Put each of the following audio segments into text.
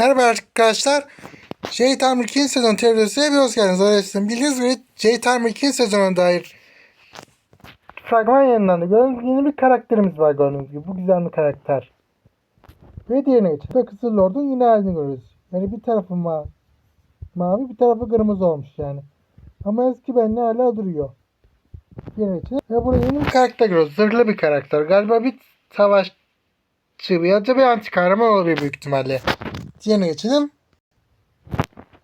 Merhaba arkadaşlar. J-Time 2. sezon teorisine bir hoş geldiniz. Arkadaşlar bildiğiniz gibi J-Time 2. sezona dair fragman yayınlandı. Gördüğünüz yeni bir karakterimiz var gördüğünüz gibi. Bu güzel bir karakter. Ve diğerine geçti. Ve Kızıl Lord'un yine halini görüyoruz. Yani bir tarafı ma mavi bir tarafı kırmızı olmuş yani. Ama eski benle hala duruyor. Diğerine geçti. Ve burada yeni bir karakter görüyoruz. Zırhlı bir karakter. Galiba bir savaşçı ya da bir anti kahraman olabilir büyük ihtimalle. Diğerine geçelim.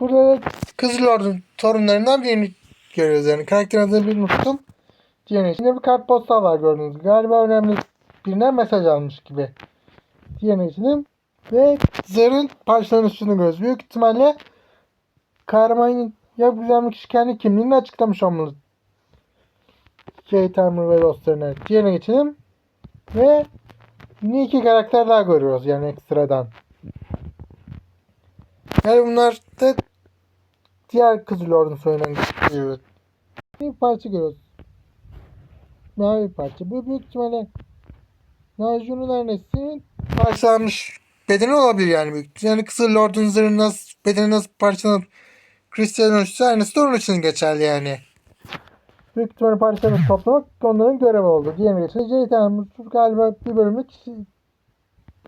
Burada Kızıl Ordu'nun torunlarından birini görüyoruz yani. Karakterin adını bir unuttum. Diğerine geçelim. bir kartpostal var gördüğünüz gibi. Galiba önemli birine mesaj almış gibi. Diğerine geçelim. Ve zarın parçalarının üstünü görüyoruz. Büyük ihtimalle kahramanın ya güzel kişi kendi kimliğini açıklamış olmalı. J. Timer ve dostlarına. Diğerine geçelim. Ve Yine iki karakter daha görüyoruz yani ekstradan. Yani bunlar da diğer Kızıl Ordu'nun soyundan görüyoruz. Bir parça görüyoruz. Mavi parça. Bu büyük ihtimalle Naju'nun annesinin parçalanmış bedeni olabilir yani büyük. Yani Kızıl Lord'un zırhı nasıl, bedeni nasıl parçalanıp kristal dönüştüğü aynısı da onun için geçerli yani. Büyük ihtimalle parçalarını toplamak onların görevi oldu. Diğerine geçelim. J-Time galiba bir bölümlük kişi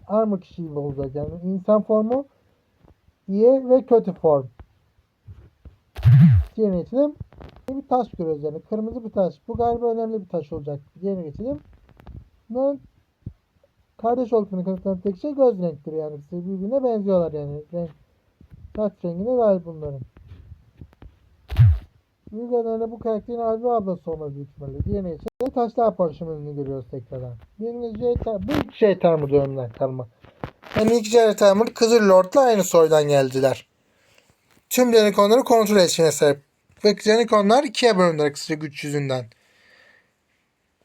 armor kişi olacak. Yani insan formu iyi ve kötü form. Diğerine geçelim. Bir taş görüyoruz yani. Kırmızı bir taş. Bu galiba önemli bir taş olacak. Diğerine geçelim. Bunların kardeş olduğunu kanıtlayan tek şey göz renkleri yani. Birbirine benziyorlar yani. Renk, saç rengine gayet bunların. Büyük adayla bu karakterin abi ve ablası olmalı büyük ihtimalle. Diğerine geçelim. Taşlar parşömenini görüyoruz tekrardan. Birinin J-Timer, bu J-Timer döneminden kalma. Yani ilk J-Timer Kızıl Lord'la aynı soydan geldiler. Tüm Denikonları kontrol etişine sahip. Ve Denikonlar ikiye bölündüler kısaca güç yüzünden.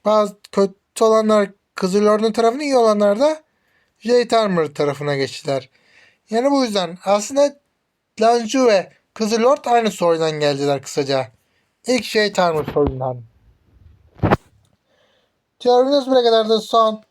Bazı kötü olanlar Kızıl Lord'un tarafına iyi olanlar da J-Timer tarafına geçtiler. Yani bu yüzden aslında Lanju ve Kızıl Lord aynı soydan geldiler kısaca. İlk şey Timer soyundan. Teorimiz buraya kadar da son.